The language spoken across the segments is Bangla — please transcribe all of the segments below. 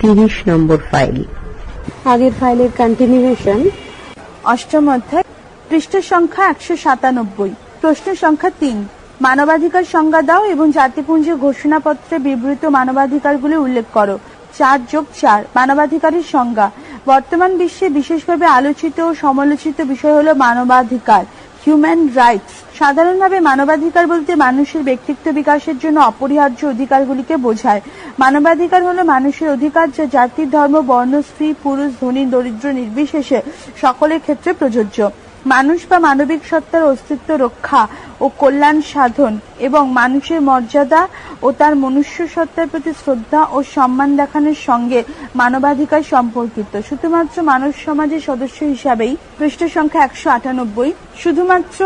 তিরিশ নম্বর ফাইল আগের ফাইলের কন্টিনিউশন অষ্টম অধ্যায় পৃষ্ঠ সংখ্যা একশো সাতানব্বই প্রশ্ন সংখ্যা তিন। মানবাধিকার সংজ্ঞা দাও এবং জাতিপুঞ্জের ঘোষণাপত্রে বিবৃত মানবাধিকারগুলি উল্লেখ করো। চার যোগ চার, মানবাধিকারের সংজ্ঞা। বর্তমান বিশ্বে বিশেষভাবে আলোচিত ও সমালোচিত বিষয় হলো মানবাধিকার। হিউম্যান রাইটস সাধারণভাবে মানবাধিকার বলতে মানুষের ব্যক্তিত্ব বিকাশের জন্য অপরিহার্য অধিকারগুলিকে বোঝায়। মানবাধিকার হলো মানুষের অধিকার যা জাতি, ধর্ম, বর্ণ, স্ত্রী, পুরুষ, ধনী, দরিদ্র, নির্বিশেষে সকলের ক্ষেত্রে প্রযোজ্য। মানুষ বা মানবিক সত্তার অস্তিত্ব রক্ষা ও কল্যাণ সাধন এবং মানুষের মর্যাদা ও তার মনুষ্য সত্তার প্রতি শ্রদ্ধা ও সম্মান দেখানোর সঙ্গে মানবাধিকার সম্পর্কিত। শুধুমাত্র মানব সমাজের সদস্য হিসাবেই পৃষ্ঠ সংখ্যা একশো আটানব্বই। শুধুমাত্র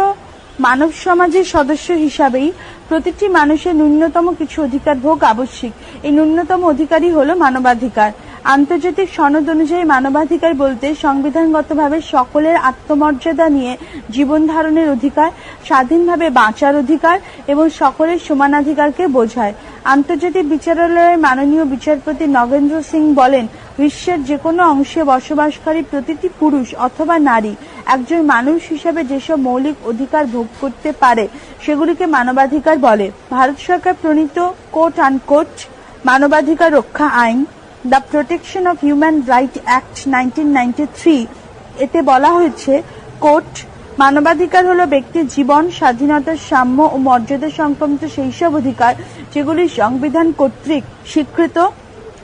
মানব সমাজের সদস্য হিসাবেই প্রতিটি মানুষের ন্যূনতম কিছু অধিকার ভোগ আবশ্যিক। এই ন্যূনতম অধিকারই হলো মানবাধিকার। আন্তর্জাতিক সনদ অনুযায়ী মানবাধিকার বলতে সংবিধানগতভাবে সকলের আত্মমর্যাদা নিয়ে জীবন ধারণের অধিকার, স্বাধীনভাবে বাঁচার অধিকার এবং সকলের সমানাধিকারকে বোঝায়। আন্তর্জাতিক বিচারালয়ের মাননীয় বিচারপতি নগেন্দ্র সিং বলেন, বিশ্বের যে কোনো অংশে বসবাসকারী প্রতিটি পুরুষ অথবা নারী একজন মানুষ হিসেবে যেসব মৌলিক অধিকার ভোগ করতে পারে, সেগুলিকে মানবাধিকার বলে। ভারত সরকার প্রণীত কোট আনকোট মানবাধিকার রক্ষা আইন the protection of human right act nineteen এতে বলা হয়েছে, কোর্ট, মানবাধিকার হলো ব্যক্তির জীবন, স্বাধীনতার সাম্য ও মর্যাদা সংক্রান্ত সেই সব অধিকার যেগুলি সংবিধান কর্তৃক স্বীকৃত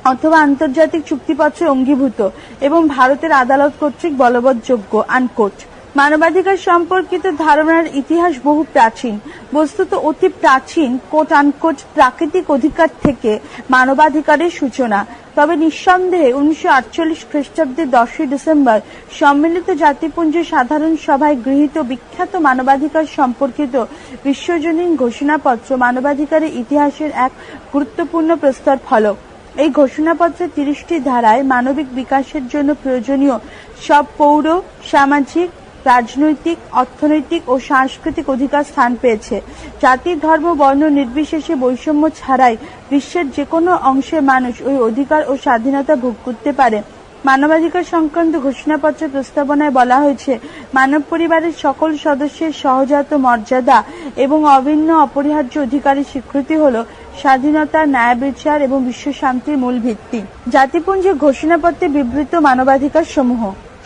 অথবা আন্তর্জাতিক চুক্তিপত্রে অঙ্গীভূত এবং ভারতের আদালত কর্তৃক বলবৎযোগ্য আনকোট মানবাধিকার সম্পর্কিত ধারণার ইতিহাস বহু প্রাচীন। বস্তুত অতি প্রাচীন কোট আনকোট প্রাকৃতিক অধিকার থেকে মানবাধিকারের সূচনা। তবে নিঃসন্দেহে উনিশশো আটচল্লিশ খ্রিস্টাব্দের দশই ডিসেম্বর সম্মিলিত জাতিপুঞ্জের সাধারণ সভায় গৃহীত বিখ্যাত মানবাধিকার সম্পর্কিত বিশ্বজনীন ঘোষণাপত্র মানবাধিকারের ইতিহাসের এক গুরুত্বপূর্ণ প্রস্তর ফলক। এই ঘোষণাপত্রে তিরিশটি ধারায় মানবিক বিকাশের জন্য প্রয়োজনীয় সব পৌর, সামাজিক রাজনৈতিক, অর্থনৈতিক ও সাংস্কৃতিক অধিকার স্থান পেয়েছে। জাতি, ধর্ম, বর্ণ নির্বিশেষে বৈষম্য ছাড়াই বিশ্বের যে কোনো অংশের মানুষ ওই অধিকার ও স্বাধীনতা ভোগ করতে পারে। মানবাধিকার সংক্রান্ত ঘোষণাপত্র প্রস্তাবনায় বলা হয়েছে, মানব পরিবারের সকল সদস্যের সহজাত মর্যাদা এবং অভিন্ন অপরিহার্য অধিকারের স্বীকৃতি হল স্বাধীনতা, ন্যায় বিচার এবং বিশ্ব শান্তির মূল ভিত্তি। জাতিপুঞ্জের ঘোষণাপত্রে বিবৃত মানবাধিকার সমূহ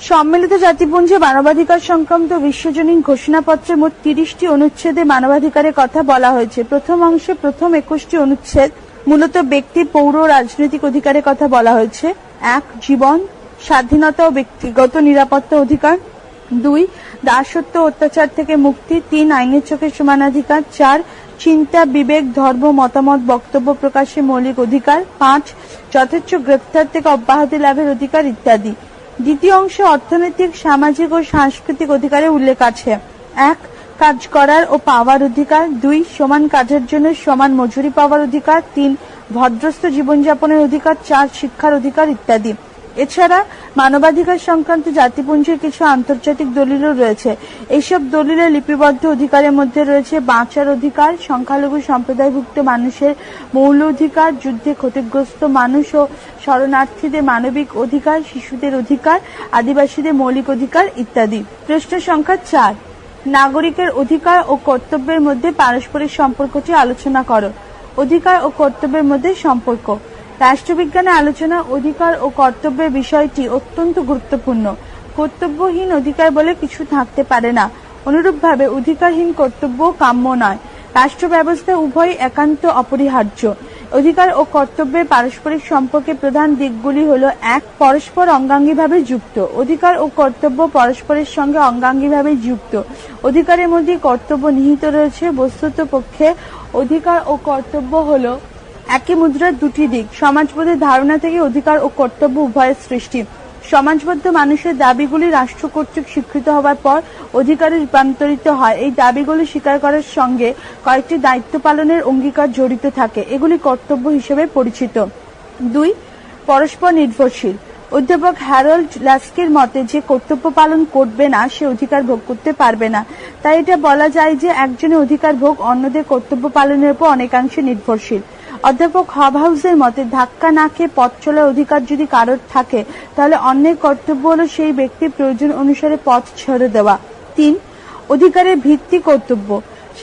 সম্মিলিত জাতিপুঞ্জে মানবাধিকার সংক্রান্ত বিশ্বজনীন ঘোষণাপত্রে মোট তিরিশটি অনুচ্ছেদে মানবাধিকারের কথা বলা হয়েছে। প্রথম অংশে প্রথম একুশটি অনুচ্ছেদ মূলত ব্যক্তি, পৌর, রাজনৈতিক অধিকারের কথা বলা হয়েছে। এক, জীবন, স্বাধীনতা ও ব্যক্তিগত নিরাপত্তা অধিকার। দুই, দাসত্ব, অত্যাচার থেকে মুক্তি। তিন, আইনের চোখে সমানাধিকার। চার, চিন্তা, বিবেক, ধর্ম, মতামত, বক্তব্য প্রকাশে মৌলিক অধিকার। পাঁচ, যথেচ্ছ গ্রেপ্তার থেকে অব্যাহতি লাভের অধিকার ইত্যাদি। দ্বিতীয় অংশে অর্থনৈতিক, সামাজিক ও সাংস্কৃতিক অধিকারে উল্লেখ আছে। এক, কাজ করার ও পাওয়ার অধিকার। দুই, সমান কাজের জন্য সমান মজুরি পাওয়ার অধিকার। তিন, ভদ্রস্থ জীবনযাপনের অধিকার। চার, শিক্ষার অধিকার ইত্যাদি। এছাড়া মানবাধিকার সংক্রান্ত জাতিপুঞ্জের কিছু আন্তর্জাতিক দলিলও রয়েছে। এইসব দলিলের লিপিবদ্ধ অধিকারের মধ্যে রয়েছে বাঁচার অধিকার, সংখ্যালঘু সম্প্রদায়ভুক্ত মানুষের মৌল অধিকার, যুদ্ধে ক্ষতিগ্রস্ত মানুষ ও শরণার্থীদের মানবিক অধিকার, শিশুদের অধিকার, আদিবাসীদের মৌলিক অধিকার ইত্যাদি। প্রশ্ন সংখ্যা চার, নাগরিকের অধিকার ও কর্তব্যের মধ্যে পারস্পরিক সম্পর্কটি আলোচনা করো। অধিকার ও কর্তব্যের মধ্যে সম্পর্ক। রাষ্ট্রবিজ্ঞানে, আলোচনা, অধিকার ও কর্তব্যের বিষয়টি অত্যন্ত গুরুত্বপূর্ণ। কর্তব্যহীন অধিকার বলে কিছু থাকতে পারে না। অনুরূপভাবে অধিকারহীন কর্তব্য কাম্য নয়। রাষ্ট্র ব্যবস্থা উভয় একান্ত অপরিহার্য। অধিকার ও কর্তব্যের পারস্পরিক সম্পর্কে প্রধান দিকগুলি হল, এক, পরস্পর অঙ্গাঙ্গিভাবে যুক্ত। অধিকার ও কর্তব্য পরস্পরের সঙ্গে অঙ্গাঙ্গিভাবে যুক্ত। অধিকারের মধ্যে কর্তব্য নিহিত রয়েছে। বস্তুত পক্ষে অধিকার ও কর্তব্য হলো একই মুদ্রার দুটি দিক, সমাজবোধের ধারণা থেকে অধিকার ও কর্তব্য উভয়ের সৃষ্টি। সমাজবদ্ধ মানুষের দাবিগুলি রাষ্ট্র কর্তৃক স্বীকৃত হওয়ার পর অধিকারে রূপান্তরিত হয়। এই দাবিগুলি স্বীকার করার সঙ্গে কয়েকটি দায়িত্ব পালনের অঙ্গীকার জড়িত থাকে। এগুলি কর্তব্য হিসেবে পরিচিত। দুই, পরস্পর নির্ভরশীল। অধ্যাপক হ্যারল্ড লাস্কের মতে, যে কর্তব্য পালন করবে না, সে অধিকার ভোগ করতে পারবে না। তাই এটা বলা যায় যে, একজনের অধিকার ভোগ অন্যদের কর্তব্য পালনের উপর অনেকাংশে নির্ভরশীল। অধ্যাপক হব হাউসের মতে ধাক্কা না খেয়ে পথ চলার অধিকার যদি কারোর থাকে, তাহলে অন্যের কর্তব্য হলো সেই ব্যক্তির প্রয়োজন অনুসারে পথ ছেড়ে দেওয়া। তিন, অধিকারের ভিত্তি কর্তব্য।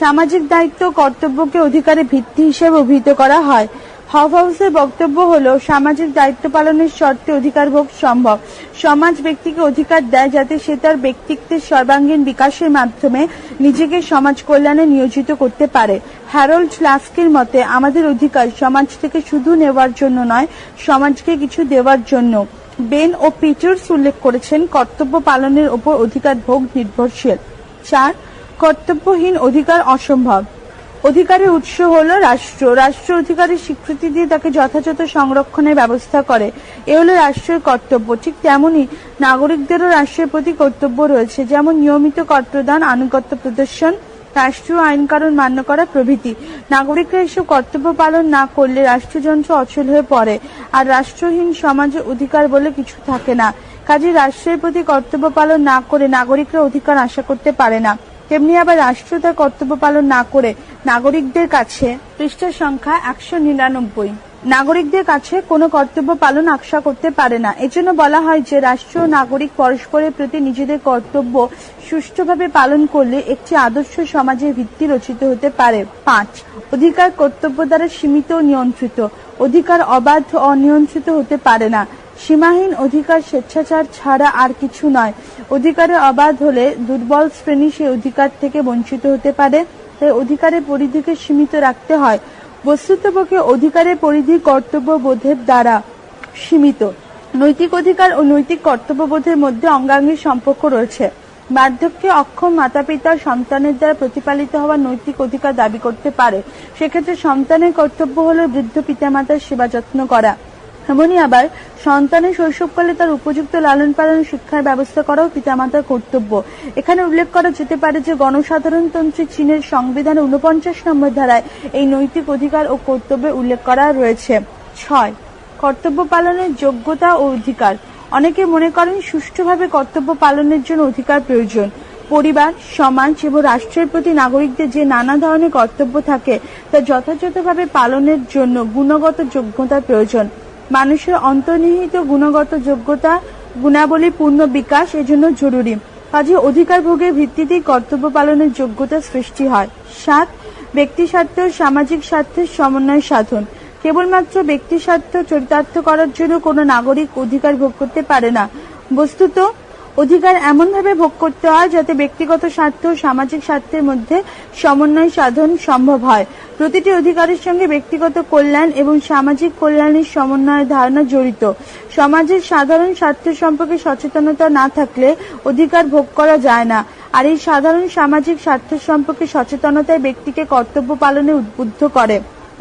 সামাজিক দায়িত্ব কর্তব্যকে অধিকারের ভিত্তি হিসেবে অভিহিত করা হয়। হব হাউসের বক্তব্য হলো, সামাজিক দায়িত্ব পালনের শর্তে অধিকার ভোগ সম্ভব। সমাজ ব্যক্তিকে অধিকার দেয় যাতে সে তার ব্যক্তিত্বের সর্বাঙ্গীন বিকাশের মাধ্যমে নিজেকে সমাজ কল্যাণে নিয়োজিত করতে পারে। হ্যারোল্ড লাস্কির মতে, আমাদের অধিকার সমাজ থেকে শুধু নেওয়ার জন্য নয়, সমাজকে কিছু দেওয়ার জন্য। বেন ও পিটার্স উল্লেখ করেছেন, কর্তব্য পালনের ওপর অধিকার ভোগ নির্ভরশীল। চার, কর্তব্যহীন অধিকার অসম্ভব। অধিকারের উৎস হলো রাষ্ট্র। রাষ্ট্র অধিকারের স্বীকৃতি দিয়ে তাকে যথাযথ সংরক্ষণের ব্যবস্থা করে। এ হলো রাষ্ট্রের কর্তব্য। ঠিক তেমনি নাগরিকদেরও রাষ্ট্রের প্রতি কর্তব্য রয়েছে। যেমন নিয়মিত কর্তদান, আনুগত্য প্রদর্শন, রাষ্ট্রীয় আইন কানুন মান্য করা প্রভৃতি। নাগরিকরা এসব কর্তব্য পালন না করলে রাষ্ট্রযন্ত্র অচল হয়ে পড়ে। আর রাষ্ট্রহীন সমাজে অধিকার বলে কিছু থাকে না। কাজে রাষ্ট্রের প্রতি কর্তব্য পালন না করে নাগরিকরা অধিকার আশা করতে পারে না। তেমনি আবার রাষ্ট্র তার কর্তব্য পালন না করে নাগরিকদের কাছে পৃষ্ঠার সংখ্যা একশো নিরানব্বই। নাগরিকদের কাছে কোনো কর্তব্য পালন আশা করতে পারে না। এজন্য বলা হয় যে রাষ্ট্র নাগরিক পরস্পরের প্রতি নিজেদের কর্তব্য সুষ্ঠুভাবে পালন করলে একটি আদর্শ সমাজের ভিত্তি রচিত হতে পারে। পাঁচ, অধিকার কর্তব্য দ্বারা সীমিত ও নিয়ন্ত্রিত। অধিকার অবাধ অনিয়ন্ত্রিত হতে পারে না। সীমাহীন অধিকার স্বেচ্ছাচার ছাড়া আর কিছু নয়। অধিকারে অবাধ হলে দুর্বল শ্রেণি সেই অধিকার থেকে বঞ্চিত হতে পারে। তাই অধিকারের পরিধিকে সীমিত রাখতে হয়। বস্তুতপক্ষে অধিকারের পরিধি কর্তব্য বোধের দ্বারা সীমিত। নৈতিক অধিকার ও নৈতিক কর্তব্যবোধের মধ্যে অঙ্গাঙ্গী সম্পর্ক রয়েছে। বার্ধক্যে অক্ষম মাতা পিতা সন্তানের দ্বারা প্রতিপালিত হওয়া নৈতিক অধিকার দাবি করতে পারে। সেক্ষেত্রে সন্তানের কর্তব্য হল বৃদ্ধ পিতামাতার সেবা যত্ন করা। এমনই আবার, সন্তানের শৈশবকালে তার উপযুক্ত লালন পালন শিক্ষার ব্যবস্থা করাও পিতামাতার কর্তব্য। এখানে উল্লেখ করা যেতে পারে যে, গণসাধারণতন্ত্রী চীনের সংবিধানের উনপঞ্চাশ নম্বর ধারায় এই নৈতিক অধিকার ও কর্তব্যের উল্লেখ করা রয়েছে। ছয়, কর্তব্য পালনের যোগ্যতা ও অধিকার। অনেকে মনে করেন সুষ্ঠুভাবে কর্তব্য পালনের জন্য অধিকার প্রয়োজন। পরিবার, সমাজ এবং রাষ্ট্রের প্রতি নাগরিকদের যে নানা ধরনের কর্তব্য থাকে, তা যথাযথভাবে পালনের জন্য গুণগত যোগ্যতার প্রয়োজন। মানুষের অন্তর্নিহিত গুণগত যোগ্যতা, গুণাবলী পূর্ণ বিকাশ এজন্য জরুরি। কাজে অধিকার ভোগের ভিত্তিতেই কর্তব্য পালনের যোগ্যতা সৃষ্টি হয়। সাত ব্যক্তি স্বার্থ সামাজিক স্বার্থের সমন্বয় সাধন। কেবলমাত্র ব্যক্তি স্বার্থ চরিতার্থ করার জন্য কোনো নাগরিক অধিকার ভোগ করতে পারে না। বস্তুত, অধিকার এমনভাবে ভোগ করতে হয় যাতে ব্যক্তিগত স্বার্থ ও সামাজিক স্বার্থের মধ্যে সমন্বয় সাধন সম্ভব হয়। প্রতিটি অধিকারের সঙ্গে ব্যক্তিগত কল্যাণ এবং সামাজিক কল্যাণের সমন্বয়ের ধারণা জড়িত। সমাজের সাধারণ স্বার্থ সম্পর্কে সচেতনতা না থাকলে অধিকার ভোগ করা যায় না। আর এই সাধারণ সামাজিক স্বার্থ সম্পর্কে সচেতনতায় ব্যক্তিকে কর্তব্য পালনে উদ্বুদ্ধ করে।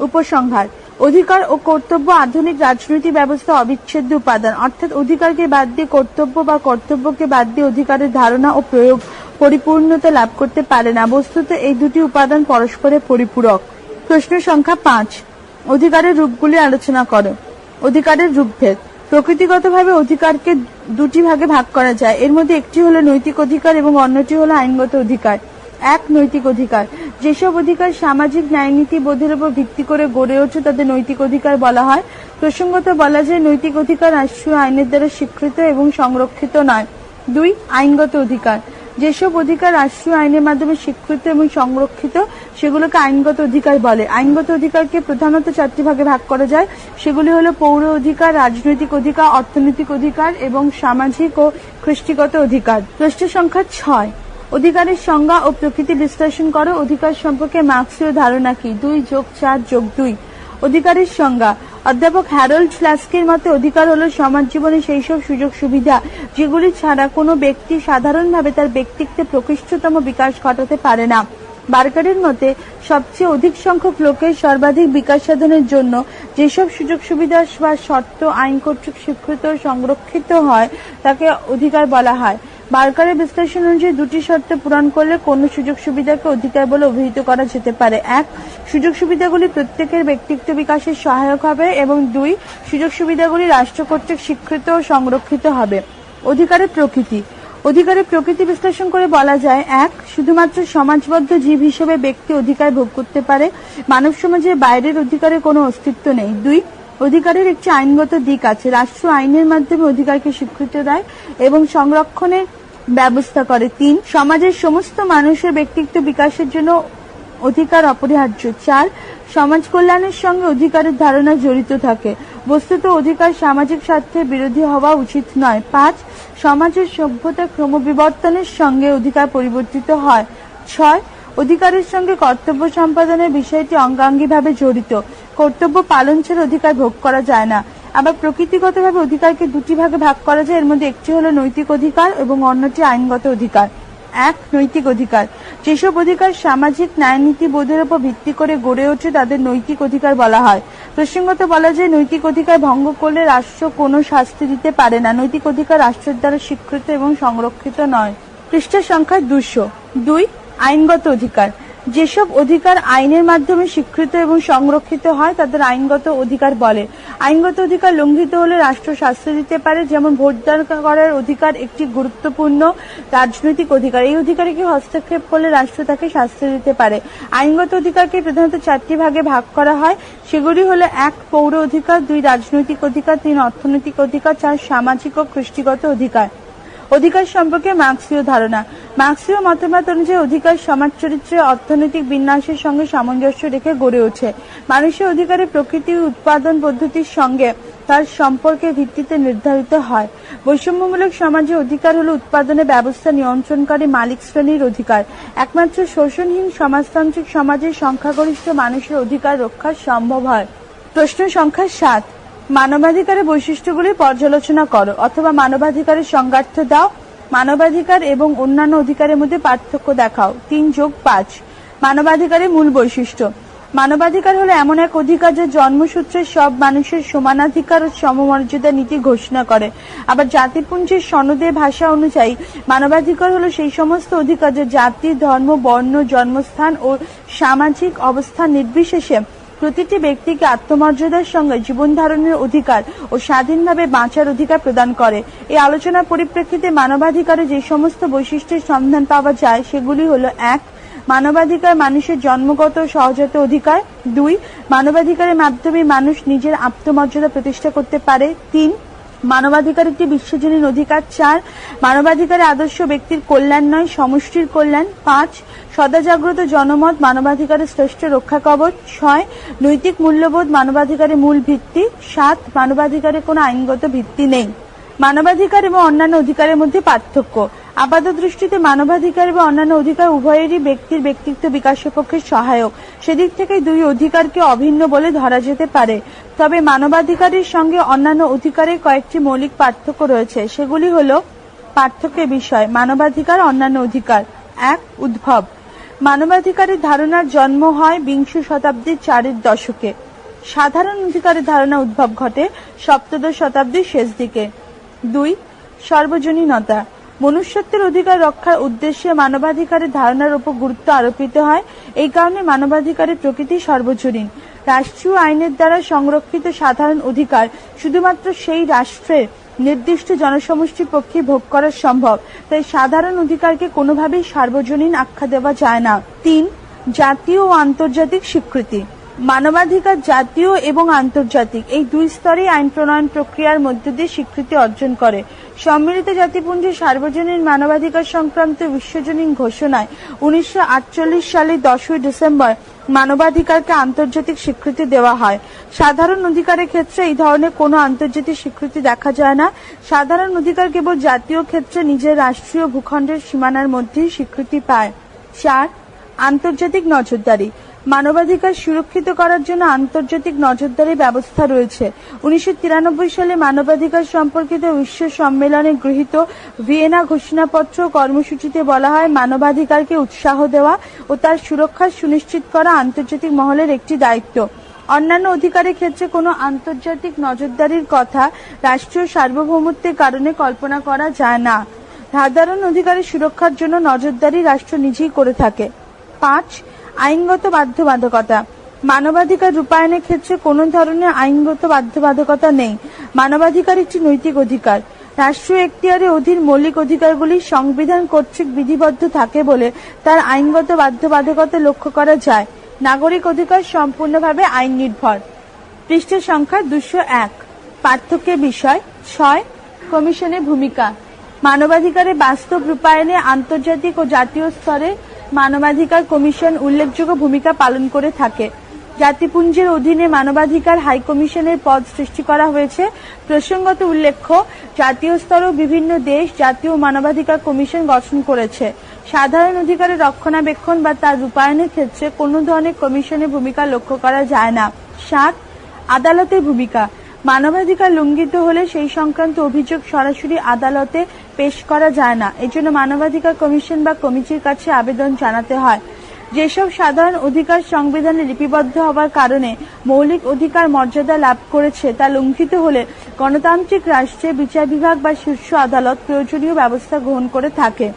উপসংহার, অধিকার ও কর্তব্য আধুনিক রাজনৈতিক ব্যবস্থা অবিচ্ছেদ্য উপাদান। অর্থাৎ অধিকারকে বাদ দিয়ে কর্তব্য বা কর্তব্যকে বাদ দিয়ে অধিকারের ধারণা ও প্রয়োগ পরিপূর্ণতা লাভ করতে পারে না। বস্তুত এই দুটি উপাদান পরস্পরের পরিপূরক। প্রশ্ন সংখ্যা পাঁচ। অধিকারের রূপগুলি আলোচনা করো। অধিকারের রূপভেদ। প্রকৃতিগতভাবে অধিকারকে দুটি ভাগে ভাগ করা যায়। এর মধ্যে একটি হলো নৈতিক অধিকার এবং অন্যটি হলো আইনগত অধিকার। এক, নৈতিক অধিকার। যেসব অধিকার সামাজিক ন্যায়নীতি বোধের উপর ভিত্তি করে গড়ে ওঠে, তাদের নৈতিক অধিকার বলা হয়। প্রসঙ্গত বলা যায়, নৈতিক অধিকার রাষ্ট্রীয় আইনের দ্বারা স্বীকৃত এবং সংরক্ষিত নয়। দুই, আইনগত অধিকার। যেসব অধিকার রাষ্ট্রীয় আইনের মাধ্যমে স্বীকৃত এবং সংরক্ষিত, সেগুলোকে আইনগত অধিকার বলে। আইনগত অধিকারকে প্রধানত চারটি ভাগে ভাগ করা যায়। সেগুলি হলো পৌর অধিকার, রাজনৈতিক অধিকার, অর্থনৈতিক অধিকার এবং সামাজিক ও কৃষ্টিগত অধিকার। প্রশ্ন সংখ্যা ছয়। অধিকারের সংজ্ঞা ও প্রকৃতি বিশ্লেষণ করো। অধিকার সম্পর্কে মার্ক্সীয় ধারণা কি? দুই যোগ চার যোগ দুই। অধিকারের সংজ্ঞা। অধ্যাপক হ্যারোল্ড ফ্লাস্কের মতে অধিকার হলো সমাজ জীবনে সেই সব সুযোগ সুবিধা যেগুলি ছাড়া কোনো ব্যক্তি সাধারণভাবে তার ব্যক্তিত্বে প্রকৃষ্টতম বিকাশ ঘটাতে পারে না। বার্কারের মতে, সবচেয়ে অধিক সংখ্যক লোকের সর্বাধিক বিকাশ সাধনের জন্য যেসব সুযোগ সুবিধা বা শর্ত আইন কর্তৃক স্বীকৃত সংরক্ষিত হয়, তাকে অধিকার বলা হয়। বার্কারের বিশ্লেষণ অনুযায়ী দুটি শর্তে পূরণ করলে কোন সুযোগ সুবিধাকে অধিকার বলে অভিহিত করা যেতে পারে। এক, সুযোগ সুবিধাগুলি প্রত্যেকের ব্যক্তিত্ব বিকাশের সহায়ক হবে এবং দুই, সুযোগ সুবিধাগুলি রাষ্ট্র কর্তৃক স্বীকৃত ও সংরক্ষিত হবে। অধিকারের প্রকৃতি। অধিকারের প্রকৃতি বিশ্লেষণ করে বলা যায়, এক, শুধুমাত্র সমাজবদ্ধ জীব হিসেবে ব্যক্তি অধিকার ভোগ করতে পারে, মানব সমাজের বাইরের অধিকারের কোনো অস্তিত্ব নেই। দুই, অধিকারের একটি আইনগত দিক আছে। রাষ্ট্র আইনের মাধ্যমে অধিকারকে স্বীকৃতি দেয় এবং সংরক্ষণের ব্যবস্থা করে। তিন, সমাজের সমস্ত মানুষের ব্যক্তিত্ব বিকাশের জন্য অধিকার অপরিহার্য। চার, সমাজ কল্যাণের সঙ্গে অধিকারের ধারণা জড়িত থাকে। বস্তুত অধিকার সামাজিক স্বার্থে বিরোধী হওয়া উচিত নয়। পাঁচ, সমাজের সভ্যতা ক্রমবিবর্তনের সঙ্গে অধিকার পরিবর্তিত হয়। ছয়, অধিকারের সঙ্গে কর্তব্য সম্পাদনের বিষয়টি অঙ্গাঙ্গিভাবে জড়িত। কর্তব্য পালন ছাড়া অধিকার ভোগ করা যায় না। আবার প্রকৃতিগতভাবে অধিকারকে দুটি ভাগে ভাগ করা যায়। এর মধ্যে একটি হলো নৈতিক অধিকার এবং অন্যটি আইনগত অধিকার। এক, নৈতিক অধিকার। যেসব অধিকার সামাজিক ন্যায় নীতি বোধের উপর ভিত্তি করে গড়ে ওঠে, তাদের নৈতিক অধিকার বলা হয়। প্রসঙ্গত বলা যায়, নৈতিক অধিকার ভঙ্গ করলে রাষ্ট্র কোনো শাস্তি দিতে পারে না। নৈতিক অধিকার রাষ্ট্রের দ্বারা স্বীকৃত এবং সংরক্ষিত নয়। পৃষ্ঠা সংখ্যা দুশো দুই, আইনগত অধিকার। যেসব অধিকার আইনের মাধ্যমে স্বীকৃত এবং সংরক্ষিত হয়, তাদের আইনগত অধিকার বলে। আইনগত অধিকার লঙ্ঘিত হলে রাষ্ট্র শাস্তি দিতে পারে, যেমন ভোটদান করার অধিকার একটি গুরুত্বপূর্ণ রাজনৈতিক অধিকার। এই অধিকারে কেউ হস্তক্ষেপ করলে রাষ্ট্র তাকে শাস্তি দিতে পারে। আইনগত অধিকারকে প্রধানত চারটি ভাগে ভাগ করা হয়। সেগুলি হলো এক, পৌর অধিকার, দুই, রাজনৈতিক অধিকার, তিন, অর্থনৈতিক অধিকার, চার, সামাজিক ও কৃষ্টিগত অধিকার। অধিকার সম্পর্কে মার্ক্সীয় ধারণা। মার্ক্সীয় মতামত অনুযায়ী অধিকার সমাজ চরিত্রে অর্থনৈতিক বিন্যাসের সঙ্গে সামঞ্জস্য রেখে গড়ে ওঠে। মানুষের অধিকারের প্রকৃতি উৎপাদন পদ্ধতির সঙ্গে তার সম্পর্কের ভিত্তিতে নির্ধারিত হয়। বৈষম্যমূলক সমাজে অধিকার হলো উৎপাদনের ব্যবস্থা নিয়ন্ত্রণকারী মালিক শ্রেণির অধিকার। একমাত্র শোষণহীন সমাজতান্ত্রিক সমাজের সংখ্যাগরিষ্ঠ মানুষের অধিকার রক্ষা সম্ভব হয়। প্রশ্ন সংখ্যা সাত। মানবাধিকারের বৈশিষ্ট্যগুলি পর্যালোচনা করো অথবা মানবাধিকারের সংজ্ঞার্থ দাও। মানবাধিকার এবং অন্যান্য অধিকারের মধ্যে পার্থক্য দেখাও। তিন যোগ পাঁচ। মানবাধিকারের মূল বৈশিষ্ট্য। মানবাধিকার হলো এমন এক অধিকার যা জন্মসূত্রে সব মানুষের সমানাধিকার ও সমমর্যাদা নীতি ঘোষণা করে। আবার জাতিপুঞ্জের সনদের ভাষা অনুযায়ী মানবাধিকার হলো সেই সমস্ত অধিকার যা জাতি, ধর্ম, বর্ণ, জন্মস্থান ও সামাজিক অবস্থান নির্বিশেষে প্রতিটি ব্যক্তিকে আত্মমর্যাদার সঙ্গে জীবন ধারণের অধিকার ও স্বাধীনভাবে বাঁচার অধিকার প্রদান করে। এই আলোচনার পরিপ্রেক্ষিতে মানবাধিকারে যে সমস্ত বৈশিষ্ট্যের সন্ধান পাওয়া যায়, সেগুলি হলো, এক, মানবাধিকার মানুষের জন্মগত সহজাত অধিকার। দুই, মানবাধিকারের মাধ্যমে মানুষ নিজের আত্মমর্যাদা প্রতিষ্ঠা করতে পারে। তিন মানবাধিকার একটি বিশ্বজনীন অধিকার। চার মানবাধিকার আদর্শ ব্যক্তির কল্যাণ নয়, সমষ্টির কল্যাণ। পাঁচ সদা জাগ্রত জনমত মানবাধিকারের শ্রেষ্ঠ রক্ষা কবচ। ছয়, নৈতিক মূল্যবোধ মানবাধিকারের মূল ভিত্তি। সাত, মানবাধিকারের কোনো আইনগত ভিত্তি নেই। মানবাধিকার এবং অন্যান্য অধিকারের মধ্যে পার্থক্য। আপাত দৃষ্টিতে মানবাধিকার এবং অন্যান্য অধিকার উভয়েরই ব্যক্তির ব্যক্তিত্ব বিকাশের পক্ষে সহায়ক। সেদিক থেকে দুই অধিকারকে অভিন্ন বলে ধরা যেতে পারে। তবে মানবাধিকারের সঙ্গে অন্যান্য অধিকারের কয়েকটি মৌলিক পার্থক্য রয়েছে। সেগুলি হলো পার্থক্যের বিষয়, মানবাধিকার, অন্যান্য অধিকার। এক, উদ্ভব। মানবাধিকারের ধারণার জন্ম হয় বিংশ শতাব্দীর চারের দশকে। সাধারণ অধিকারের ধারণা উদ্ভব ঘটে সপ্তদশ শতাব্দীর শেষ দিকে। দুই, সর্বজনীনতা। মনুষ্যত্বের অধিকার রক্ষার উদ্দেশ্যে মানবাধিকারের ধারণার উপর গুরুত্ব আরোপিত হয়। এই কারণে মানবাধিকারের প্রকৃতি সর্বজনীন। রাষ্ট্রীয় আইনের দ্বারা সংরক্ষিত সাধারণ অধিকার শুধুমাত্র সেই রাষ্ট্রের নির্দিষ্ট জনসমষ্টির পক্ষে ভোগ করা সম্ভব। তাই সাধারণ অধিকারকে কোনোভাবেই সার্বজনীন আখ্যা দেওয়া যায় না। তিন, জাতীয় ও আন্তর্জাতিক স্বীকৃতি। মানবাধিকার জাতীয় এবং আন্তর্জাতিক। এই দুই স্তরে আইন প্রণয়ন প্রক্রিয়ার মধ্য দিয়ে স্বীকৃতি অর্জন করে। সম্মিলিত জাতিপুঞ্জের সার্বজনীন মানবাধিকার সংক্রান্ত বিশ্বজনীন ঘোষণায় উনিশশো সালের দশই ডিসেম্বর মানবাধিকারকে আন্তর্জাতিক স্বীকৃতি দেওয়া হয়। সাধারণ অধিকারের ক্ষেত্রে এই ধরনের কোনো আন্তর্জাতিক স্বীকৃতি দেখা যায় না। সাধারণ অধিকার কেবল জাতীয় ক্ষেত্রে নিজের রাষ্ট্রীয় ভূখণ্ডের সীমানার মধ্যেই স্বীকৃতি পায়। চার, আন্তর্জাতিক নজরদারি। মানবাধিকার সুরক্ষিত করার জন্য আন্তর্জাতিক নজরদারি ব্যবস্থা রয়েছে। উনিশশো সালে মানবাধিকার সম্পর্কিত বিশ্ব সম্মেলনে গৃহীত ভিয়েনা ঘোষণাপত্র কর্মসূচিতে বলা হয়, মানবাধিকারকে উৎসাহ দেওয়া ও তার সুরক্ষা সুনিশ্চিত করা আন্তর্জাতিক মহলের একটি দায়িত্ব। অন্যান্য অধিকারের ক্ষেত্রে কোনো আন্তর্জাতিক নজরদারির কথা রাষ্ট্রীয় সার্বভৌমত্বের কারণে কল্পনা করা যায় না। সাধারণ অধিকারের সুরক্ষার জন্য নজরদারি রাষ্ট্র নিজেই করে থাকে। পাঁচ আইনগত বাধ্যবাধকতা। মানবাধিকার রূপায়ণের ক্ষেত্রে কোনো ধরনের আইনগত বাধ্যবাধকতা নেই। মানবাধিকার একটি নৈতিক অধিকার। রাষ্ট্রীয় এখতিয়ারের অধীন মৌলিক অধিকারগুলি সংবিধান কর্তৃক বিধিবদ্ধ থাকে বলে তার আইনগত বাধ্যবাধকতা লক্ষ্য করা যায়। নাগরিক অধিকার সম্পূর্ণভাবে আইন নির্ভর পৃষ্ঠের সংখ্যা দুশো এক। পার্থক্যের বিষয় ছয় কমিশনের ভূমিকা। মানবাধিকারের বাস্তব রূপায়ণে আন্তর্জাতিক ও জাতীয় স্তরে মানবাধিকার কমিশন উল্লেখযোগ্য ভূমিকা পালন করে থাকে। জাতিপুঞ্জের অধীনে মানবাধিকার হাই কমিশনের পদ সৃষ্টি করা হয়েছে। প্রসঙ্গত উল্লেখ্য, জাতীয় স্তরেও বিভিন্ন দেশ জাতীয় মানবাধিকার কমিশন গঠন করেছে। সাধারণ অধিকারের রক্ষণাবেক্ষণ বা তার রূপায়ণের ক্ষেত্রে কোনো ধরনের কমিশনের ভূমিকা লক্ষ্য করা যায় না। সাত আদালতের ভূমিকা। মানবাধিকার লঙ্ঘিত হলে সেই সংক্রান্ত অভিযোগ সরাসরি আদালতে পেশ করা যায় না। এজন্য মানবাধিকার কমিশন বা কমিটির কাছে আবেদন জানাতে হয়। যেসব সাধারণ অধিকার সংবিধানে লিপিবদ্ধ হওয়ার কারণে মৌলিক অধিকার মর্যাদা লাভ করেছে, তা লঙ্ঘিত হলে গণতান্ত্রিক রাষ্ট্রে বিচার বিভাগ বা শীর্ষ আদালত প্রয়োজনীয় ব্যবস্থা গ্রহণ করে থাকে।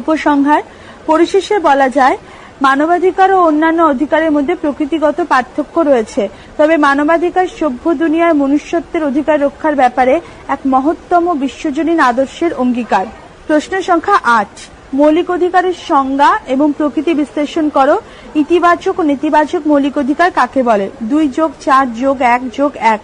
উপসংহার, পরিশেষে বলা যায় মানবাধিকার ও অন্যান্য অধিকারের মধ্যে প্রকৃতিগত পার্থক্য রয়েছে। তবে মানবাধিকার সভ্য দুনিয়ার মনুষ্যত্বের অধিকার রক্ষার ব্যাপারে এক মহত্তম বিশ্বজনীন আদর্শের অঙ্গীকার। প্রশ্ন সংখ্যা আট। মৌলিক অধিকারের সংজ্ঞা এবং প্রকৃতি বিশ্লেষণ করো। ইতিবাচক ও নেতিবাচক মৌলিক অধিকার কাকে বলে? দুই যোগ চার যোগ এক যোগ এক।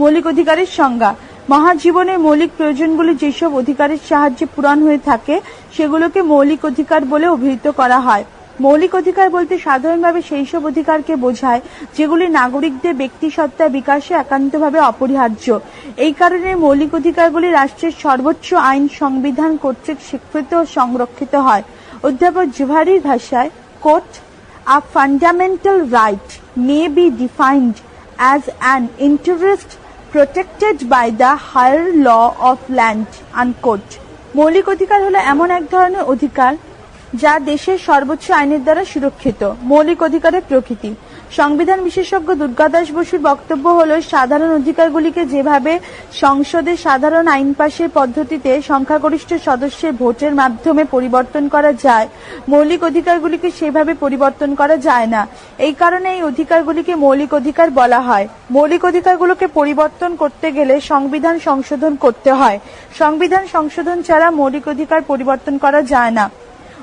মৌলিক অধিকারের সংজ্ঞা। মহাজীবনের মৌলিক প্রয়োজনগুলি যেসব অধিকারের সাহায্যে পূরণ হয়ে থাকে, সেগুলোকে মৌলিক অধিকার বলে অভিহিত করা হয়। মৌলিক অধিকার বলতে সাধারণভাবে সেই সব অধিকারকে বোঝায় যেগুলি নাগরিকদের ব্যক্তিসত্তা বিকাশে একান্তভাবে অপরিহার্য এই কারণে মৌলিক অধিকারগুলি রাষ্ট্রের সর্বোচ্চ আইন সংবিধান কর্তৃক স্বীকৃত ও সংরক্ষিত হয় অধ্যাপক জুভারির ভাষায়, court A fundamental right may be defined as an interest protected by the higher law of land. Unquote. মৌলিক অধিকার হলো এমন এক ধরনের অধিকার যা দেশের সর্বোচ্চ আইনের দ্বারা সুরক্ষিত, মৌলিক অধিকারের প্রকৃতি। সংবিধান বিশেষজ্ঞ দুর্গাদাস বসুর বক্তব্য হল, সাধারণ অধিকারগুলিকে যেভাবে সংসদে সাধারণ আইন পাশের পদ্ধতিতে সংখ্যাগরিষ্ঠ সদস্যের ভোটের মাধ্যমে পরিবর্তন করা যায়, মৌলিক অধিকারগুলিকে সেভাবে পরিবর্তন করা যায় না। এই কারণে এই অধিকারগুলিকে মৌলিক অধিকার বলা হয়। মৌলিক অধিকারগুলোকে পরিবর্তন করতে গেলে সংবিধান সংশোধন করতে হয়। সংবিধান সংশোধন ছাড়া মৌলিক অধিকার পরিবর্তন করা যায় না।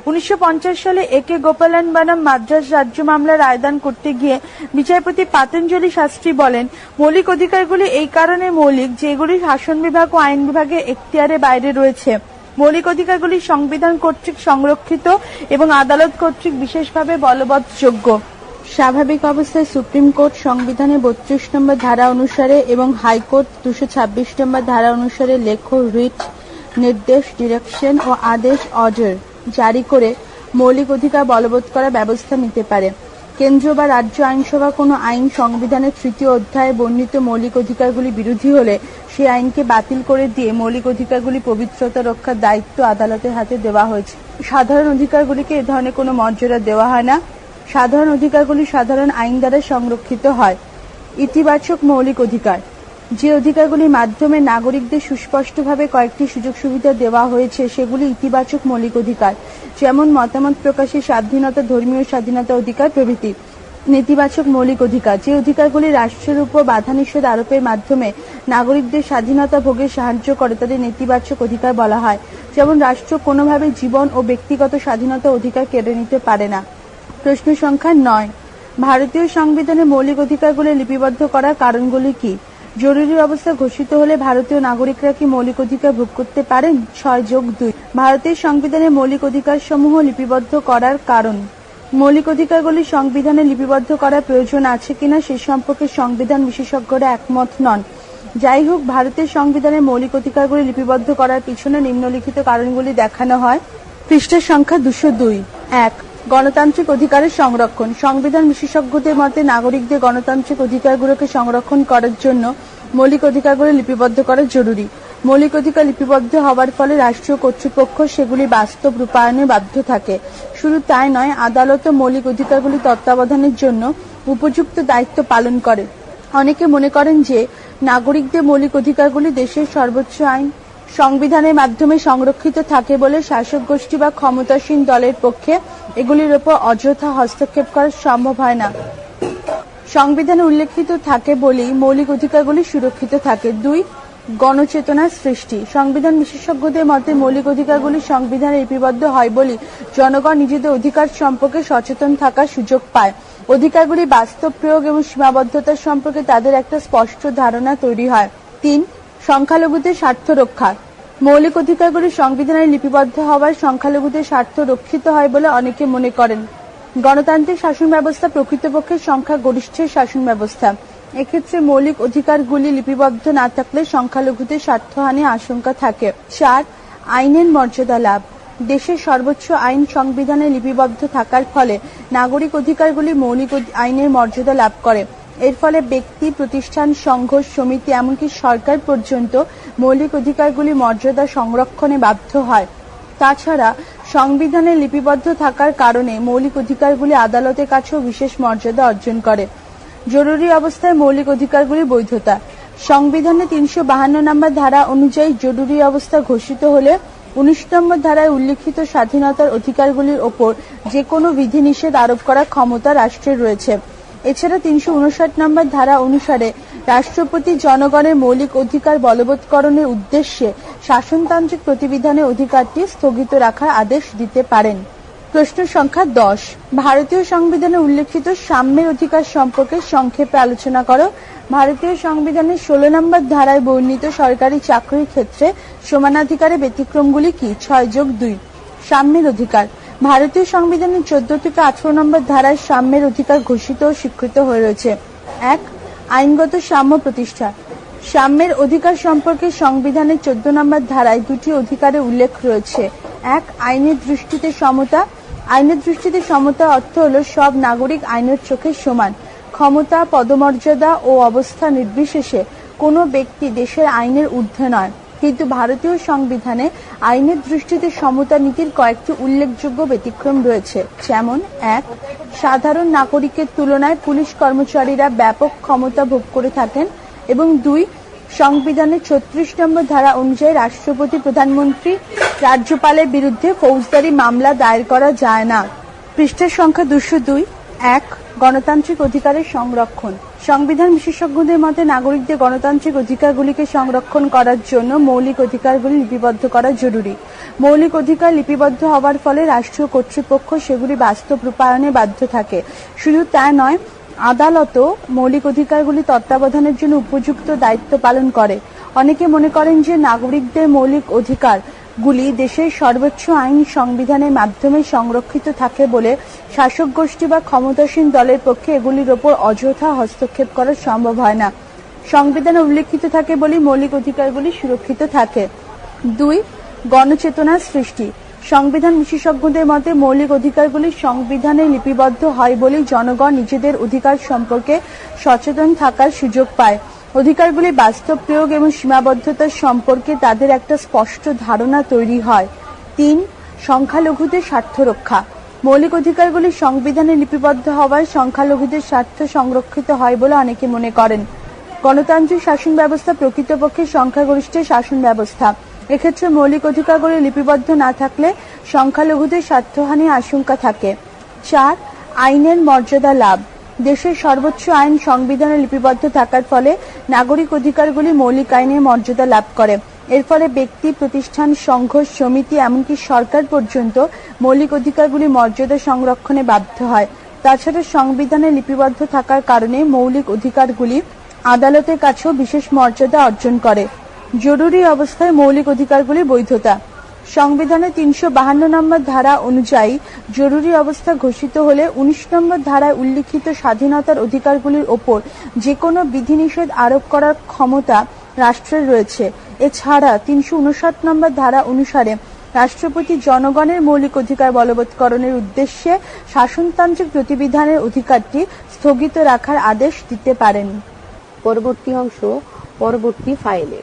উনিশশো পঞ্চাশ সালে একে গোপালন বানাম মাদ্রাস রাজ্য মামলা রায়দান করতে গিয়ে বিচারপতি পাতঞ্জলি শাস্ত্রী বলেন, মৌলিক অধিকারগুলি এই কারণে মৌলিক যেগুলি শাসন বিভাগ ও আইন বিভাগের এখতিয়ারের বাইরে রয়েছে। মৌলিক অধিকারগুলি সংবিধান কর্তৃক সংরক্ষিত এবং আদালত কর্তৃক বিশেষভাবে বলবৎযোগ্য। স্বাভাবিক অবস্থায় সুপ্রিম কোর্ট সংবিধানে বত্রিশ নম্বর ধারা অনুসারে এবং হাইকোর্ট দুশো ছাব্বিশ নম্বর ধারা অনুসারে লেখ রিট, নির্দেশ, ডিরেকশন ও আদেশ অর্ডার জারি করে মৌলিক অধিকার বলবৎ করার ব্যবস্থা নিতে পারে। কেন্দ্র বা রাজ্য আইনসভা কোনো আইন সংবিধানের তৃতীয় অধ্যায়ে বর্ণিত মৌলিক অধিকারগুলি বিরোধী হলে সেই আইনকে বাতিল করে দিয়ে মৌলিক অধিকারগুলি পবিত্রতা রক্ষার দায়িত্ব আদালতের হাতে দেওয়া হয়েছে। সাধারণ অধিকারগুলিকে এ ধরনের কোনো মর্যাদা দেওয়া হয় না। সাধারণ অধিকারগুলি সাধারণ আইন দ্বারা সংরক্ষিত হয়। ইতিবাচক মৌলিক অধিকার। যে অধিকারগুলির মাধ্যমে নাগরিকদের সুস্পষ্টভাবে কয়েকটি সুযোগ সুবিধা দেওয়া হয়েছে, সেগুলি ইতিবাচক মৌলিক অধিকার, যেমন মতামত প্রকাশের স্বাধীনতা, ধর্মীয় স্বাধীনতা অধিকার প্রভৃতি। নেতিবাচক মৌলিক অধিকার, যে অধিকারগুলি রাষ্ট্রের উপর বাধা নিষেধ আরোপের মাধ্যমে নাগরিকদের স্বাধীনতা ভোগে সাহায্য করে, তাদের নেতিবাচক অধিকার বলা হয়। যেমন রাষ্ট্র কোনোভাবে জীবন ও ব্যক্তিগত স্বাধীনতা অধিকার কেড়ে নিতে পারে না। প্রশ্ন সংখ্যা নয়। ভারতীয় সংবিধানে মৌলিক অধিকারগুলি লিপিবদ্ধ করার কারণগুলি কি? জরুরি অবস্থা ঘোষিত হলে ভারতীয় নাগরিকরা কি মৌলিক অধিকার ভোগ করতে পারেন? ছয় যোগ দুই। ভারতের সংবিধানে মৌলিক অধিকার সমূহ লিপিবদ্ধ করার কারণ। মৌলিক অধিকারগুলি সংবিধানে লিপিবদ্ধ করার প্রয়োজন আছে কিনা সে সম্পর্কে সংবিধান বিশেষজ্ঞরা একমত নন। যাই হোক, ভারতের সংবিধানে মৌলিক অধিকারগুলি লিপিবদ্ধ করার পিছনে নিম্নলিখিত কারণগুলি দেখানো হয়। পৃষ্ঠের সংখ্যা দুশো দুই। এক। গণতান্ত্রিক অধিকারের সংরক্ষণ। সংবিধান বিশেষজ্ঞদের মতে, নাগরিকদের গণতান্ত্রিক অধিকারগুলোকে সংরক্ষণ করার জন্য মৌলিক অধিকারগুলি লিপিবদ্ধ করা জরুরি। মৌলিক অধিকার লিপিবদ্ধ হওয়ার ফলে রাষ্ট্রীয় কর্তৃপক্ষ সেগুলি বাস্তব রূপায়ণে বাধ্য থাকে। শুধু তাই নয় আদালতও মৌলিক অধিকারগুলি তত্ত্বাবধানের জন্য উপযুক্ত দায়িত্ব পালন করে। অনেকে মনে করেন যে, নাগরিকদের মৌলিক অধিকারগুলি দেশের সর্বোচ্চ আইন সংবিধানের মাধ্যমে সংরক্ষিত থাকে বলে শাসক গোষ্ঠী বা ক্ষমতাসীন দলের পক্ষে এগুলির উপর অযথা হস্তক্ষেপ করা সম্ভব হয় না। সংবিধানে উল্লেখিত থাকে বলেই মৌলিক অধিকারগুলি সুরক্ষিত থাকে। দুই, গণচেতনার সৃষ্টি। সংবিধান বিশেষজ্ঞদের মতে মৌলিক অধিকারগুলি সংবিধানে লিপিবদ্ধ হয় বলে জনগণ নিজেদের অধিকার সম্পর্কে সচেতন থাকার সুযোগ পায়। অধিকারগুলি বাস্তব প্রয়োগ এবং সীমাবদ্ধতা সম্পর্কে তাদের একটা স্পষ্ট ধারণা তৈরি হয়। তিন সংখ্যালঘুদের স্বার্থ রক্ষা। মৌলিক অধিকারগুলি সংবিধানে লিপিবদ্ধ হওয়ায় সংখ্যালঘুদের স্বার্থ রক্ষিত হয় বলে অনেকে মনে করেন। গণতান্ত্রিক শাসন ব্যবস্থা প্রকৃতপক্ষে সংখ্যা গরিষ্ঠের শাসন ব্যবস্থা। এক্ষেত্রে মৌলিক অধিকারগুলি লিপিবদ্ধ না থাকলে সংখ্যালঘুদের স্বার্থহানি আশঙ্কা থাকে। চার, আইনের মর্যাদা লাভ। দেশের সর্বোচ্চ আইন সংবিধানে লিপিবদ্ধ থাকার ফলে নাগরিক অধিকারগুলি মৌলিক আইনের মর্যাদা লাভ করে। এর ফলে ব্যক্তি, প্রতিষ্ঠান সংঘ সমিতি এমনকি সরকার পর্যন্ত মৌলিক অধিকারগুলি মর্যাদা সংরক্ষণে বাধ্য হয়। তাছাড়া সংবিধানে লিপিবদ্ধ থাকার কারণে মৌলিক অধিকারগুলি আদালতের কাছেও বিশেষ মর্যাদা অর্জন করে। জরুরি অবস্থায় মৌলিক অধিকারগুলি বৈধতা। সংবিধানে তিনশো বাহান্ন নম্বর ধারা অনুযায়ী জরুরি অবস্থা ঘোষিত হলে উনিশ নম্বর ধারায় উল্লিখিত স্বাধীনতার অধিকারগুলির ওপর যে কোনো বিধিনিষেধ আরোপ করার ক্ষমতা রাষ্ট্রের রয়েছে। এছাড়া তিনশো উনষাট নম্বর ধারা অনুসারে রাষ্ট্রপতি জনগণের মৌলিক অধিকার বলবৎকরণের উদ্দেশ্যে শাসনতান্ত্রিক প্রতিবিধানের অধিকারটি স্থগিত রাখার আদেশ দিতে পারেন। প্রশ্ন সংখ্যা দশ। ভারতীয় সংবিধানে উল্লেখিত সাম্যের অধিকার সম্পর্কে সংক্ষেপে আলোচনা করো। ভারতীয় সংবিধানের ষোলো নম্বর ধারায় বর্ণিত সরকারি চাকরির ক্ষেত্রে সমানাধিকারের ব্যতিক্রমগুলি কি? ছয় যোগ দুই। সাম্যের অধিকার। ভারতীয় সংবিধানের চোদ্দ থেকে আঠারো নম্বর ধারায় সাম্যের অধিকার ঘোষিত ও স্বীকৃত হয়ে রয়েছে। এক, আইনগত সাম্য প্রতিষ্ঠা। সাম্যের অধিকার সম্পর্কে সংবিধানের চোদ্দ নম্বর ধারায় দুটি অধিকারের উল্লেখ রয়েছে। এক, আইনের দৃষ্টিতে সমতা। আইনের দৃষ্টিতে সমতা অর্থ হলো সব নাগরিক আইনের চোখে সমান। ক্ষমতা, পদমর্যাদা ও অবস্থা নির্বিশেষে কোনো ব্যক্তি দেশের আইনের ঊর্ধ্বে নয়। কিন্তু ভারতীয় সংবিধানে আইনের দৃষ্টিতে সমতা নীতির কয়েকটি উল্লেখযোগ্য ব্যতিক্রম রয়েছে। যেমন, এক, সাধারণ নাগরিকের তুলনায় পুলিশ কর্মচারীরা ব্যাপক ক্ষমতা ভোগ করে থাকেন এবং দুই সংবিধানের ছত্রিশ নম্বর ধারা অনুযায়ী রাষ্ট্রপতি, প্রধানমন্ত্রী, রাজ্যপালের বিরুদ্ধে ফৌজদারি মামলা দায়ের করা যায় না। পৃষ্ঠের সংখ্যা দুশো দুই। এক, গণতান্ত্রিক অধিকারের সংরক্ষণ। সংবিধান বিশেষজ্ঞদের মতে, নাগরিকদের গণতান্ত্রিক অধিকারগুলিকে সংরক্ষণ করার জন্য মৌলিক অধিকারগুলি লিপিবদ্ধ করা জরুরি। মৌলিক অধিকার লিপিবদ্ধ হওয়ার ফলে রাষ্ট্রীয় কর্তৃপক্ষ সেগুলি বাস্তব রূপায়ণে বাধ্য থাকে। শুধু তা নয়, আদালতও মৌলিক অধিকারগুলি তত্ত্বাবধানের জন্য উপযুক্ত দায়িত্ব পালন করে। অনেকে মনে করেন যে নাগরিকদের মৌলিক অধিকার গুলি দেশের সর্বোচ্চ আইন সংবিধানের মাধ্যমে সংরক্ষিত থাকে বলে শাসক গোষ্ঠী বা ক্ষমতাসীন দলের পক্ষে এগুলির ওপর অযথা হস্তক্ষেপ করা সম্ভব হয় না। সংবিধানে উল্লেখিত থাকে বলে মৌলিক অধিকারগুলি সুরক্ষিত থাকে। দুই গণচেতনার সৃষ্টি। সংবিধান বিশেষজ্ঞদের মতে মৌলিক অধিকারগুলি সংবিধানে লিপিবদ্ধ হয় বলেই জনগণ নিজেদের অধিকার সম্পর্কে সচেতন থাকার সুযোগ পায়। অধিকারগুলি বাস্তব প্রয়োগ এবং সীমাবদ্ধতার সম্পর্কে তাদের একটা স্পষ্ট ধারণা তৈরি হয়। তিন, সংখ্যালঘুদের স্বার্থ রক্ষা। মৌলিক অধিকারগুলি সংবিধানে লিপিবদ্ধ হওয়ায় সংখ্যালঘুদের স্বার্থ সংরক্ষিত হয় বলে অনেকে মনে করেন। গণতান্ত্রিক শাসন ব্যবস্থা প্রকৃতপক্ষে সংখ্যাগরিষ্ঠের শাসন ব্যবস্থা। এক্ষেত্রে মৌলিক অধিকারগুলি লিপিবদ্ধ না থাকলে সংখ্যালঘুদের স্বার্থহানি আশঙ্কা থাকে। চার, আইনের মর্যাদা লাভ। দেশের সর্বোচ্চ আইন সংবিধানে লিপিবদ্ধ থাকার ফলে নাগরিক অধিকারগুলি মৌলিক আইনের মর্যাদা লাভ করে। এর ফলে ব্যক্তি, প্রতিষ্ঠান সংঘ সমিতি এমনকি সরকার পর্যন্ত মৌলিক অধিকারগুলি মর্যাদা সংরক্ষণে বাধ্য হয়। তাছাড়া সংবিধানে লিপিবদ্ধ থাকার কারণে মৌলিক অধিকারগুলি আদালতের কাছেও বিশেষ মর্যাদা অর্জন করে। জরুরি অবস্থায় মৌলিক অধিকারগুলি বৈধতা। সংবিধানের তিনশো বাহান্ন নম্বর ধারা অনুযায়ী জরুরি অবস্থা ঘোষিত হলে উনিশ নম্বর ধারায় উল্লিখিত স্বাধীনতার অধিকারগুলির ওপর যে কোনো বিধিনিষেধ আরোপ করার ক্ষমতা রাষ্ট্রের রয়েছে। এছাড়া তিনশো উনষাট নম্বর ধারা অনুসারে রাষ্ট্রপতি জনগণের মৌলিক অধিকার বলবৎকরণের উদ্দেশ্যে শাসনতান্ত্রিক প্রতিবিধানের অধিকারটি স্থগিত রাখার আদেশ দিতে পারেন। পরবর্তী অংশ, পরবর্তী ফাইলে।